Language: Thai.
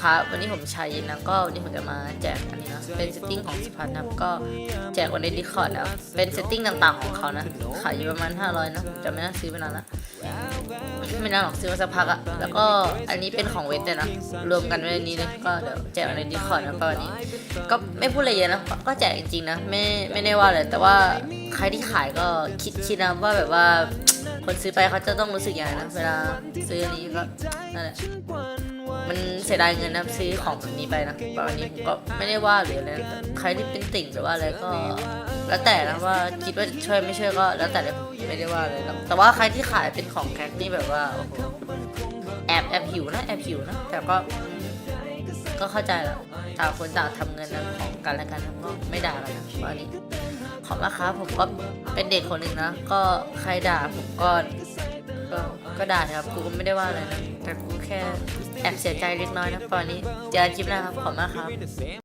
ครับ วันนี้ผมชายยินะก็วันนี้ผมจะมาแจกอันนี้นะเป็นเซตติ้งของสุพัฒน์นะก็แจกวันในดิคอร์ดนะครับเป็นเซตติ้งต่างๆของเขานะขายอยู่ประมาณ 500นะจะไม่น่าซื้อไปนานละไม่น่าหรอกซื้อมาสักพักอะแล้วก็อันนี้เป็นของเวทเลยนะรวมกันไว้ในนี้เลยก็เดี๋ยวแจกในดิคอร์ดนะก็วันนี้ ก็ไม่พูดอะไรเยอะนะก็แจกจริงๆนะไม่ไม่ได้ว่าเลยแต่ว่าใครที่ขายก็คิดคิดนะว่าแบบว่าคนซื้อไปเขาจะต้องรู้สึกยังไงนะเวลาซื้ออันนี้ก็นั่นแหละ มันเสียดายเงินนะซื้อของแบบนี้ไปนะตอนนี้ผมก็ไม่ได้ว่าหรืออะไรนะแต่ใครที่เป็นติ่งหรือว่าอะไรก็ แล้วแต่นะว่าคิดว่าช่วยไม่ช่วยก็ แล้วแต่เลยผมไม่ได้ว่าเลยนะแต่ว่าใครที่ขายเป็นของแคคนี่แบบว่าโอ้โหแอบแอบหิวนะแอบหิวนะแต่ก็ก็เข้าใจแล้วต่างคนต่างทำเงินนะของกันและกันนะก็ไม่ด่ากันนะวันนี้ขอบมากครับผมก็เป็นเด็กคนหนึ่งนะ ก็ใครด่าผมก็ก็ก็ด่าครับกูก็ไม่ได้ว่าอะไรนะแต่กูแค่ แอบเสียใจเล็กน้อยนะตอนนี้ เจอกันคลิปหน้าครับ ขอบมากครับ